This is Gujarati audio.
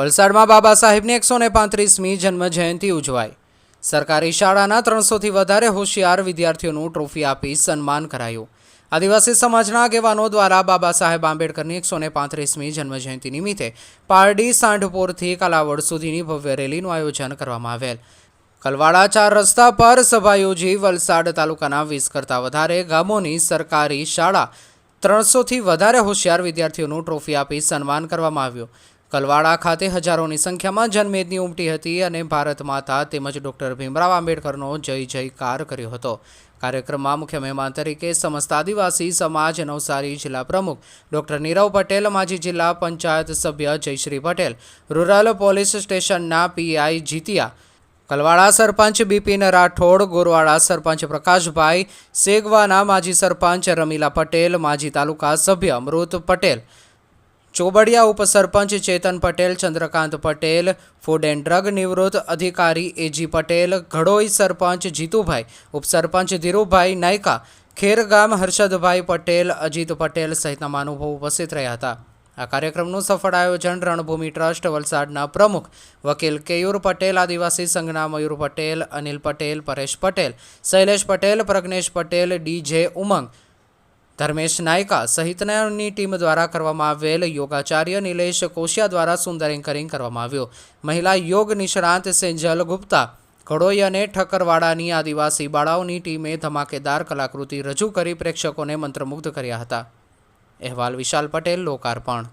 વલસાડમાં બાબા સાહેબની એકસો ને પાંત્રીસમી જન્મજયંતિ ઉજવાઈ. સરકારી શાળાના ત્રણસોથી વધારે હોશિયાર વિદ્યાર્થીઓનું ટ્રોફી આપી સન્માન કરાયું. આદિવાસી સમાજના આગેવાનો દ્વારા બાબા સાહેબ આંબેડકરની એકસો ને પાંત્રીસમી જન્મજયંતિ નિમિત્તે પારડી સાંઢપોરથી કાલાવડ સુધીની ભવ્ય રેલીનું આયોજન કરવામાં આવેલ. કલવાડા ચાર રસ્તા પર સભા યોજી વલસાડ તાલુકાના વીસ કરતાં વધારે ગામોની સરકારી શાળા ત્રણસોથી વધારે હોશિયાર વિદ્યાર્થીઓનું ટ્રોફી આપી સન્માન કરવામાં આવ્યું. કલવાડા ખાતે હજારોની સંખ્યામાં જનમેદની ઉમટી હતી અને ભારત માતા તેમજ ડૉક્ટર ભીમરાવ આંબેડકરનો જય જયકાર કર્યો હતો. કાર્યક્રમમાં મુખ્ય મહેમાન તરીકે સમસ્ત આદિવાસી સમાજ, નવસારી જિલ્લા પ્રમુખ ડૉક્ટર નીરવ પટેલ, માજી જિલ્લા પંચાયત સભ્ય જયશ્રી પટેલ, રૂરલ પોલીસ સ્ટેશનના પીઆઈ જીતિયા, કલવાડા સરપંચ બિપિન રાઠોડ, ગોરવાડા સરપંચ પ્રકાશભાઈ સેગવાના, માજી સરપંચ રમીલા પટેલ, માજી તાલુકા સભ્ય Amrut Patel ચોબડિયા ઉપસરપંચ Chetan Patel, Chandrakant Patel, food and drug નિવૃત્ત અધિકારી એજી પટેલ, ઘડોઈ સરપંચ જીતુભાઈ, ઉપસરપંચ ધીરુભાઈ નાયકા, ખેરગામ હર્ષદભાઈ પટેલ, અજીત પટેલ સહિતના મહાનુભાવો ઉપસ્થિત રહ્યા હતા. આ કાર્યક્રમનું સફળ આયોજન રણભૂમિ ટ્રસ્ટ, વલસાડના પ્રમુખ વકીલ કેયુર પટેલ, આદિવાસી સંઘના મયુર પટેલ, અનિલ પટેલ, પરેશ પટેલ, શૈલેષ પટેલ, પ્રજ્ઞેશ પટેલ ડીજે ઉમંગ ધર્મેશ નાયકા સહિતનાની ટીમ દ્વારા કરવામાં આવેલ યોગાચાર્ય નિલેશ કોશિયા દ્વારા સુંદર એન્કરિંગ કરવામાં આવ્યું. મહિલા યોગ નિષ્ણાંત સેંજલ ગુપ્તા, ઘડોઈ અને ઠક્કરવાડાની આદિવાસી બાળાઓની ટીમે ધમાકેદાર કલાકૃતિ રજૂ કરી પ્રેક્ષકોને મંત્રમુગ્ધ કર્યા હતા. અહેવાલ વિશાલ પટેલ, લોકાર્પણ.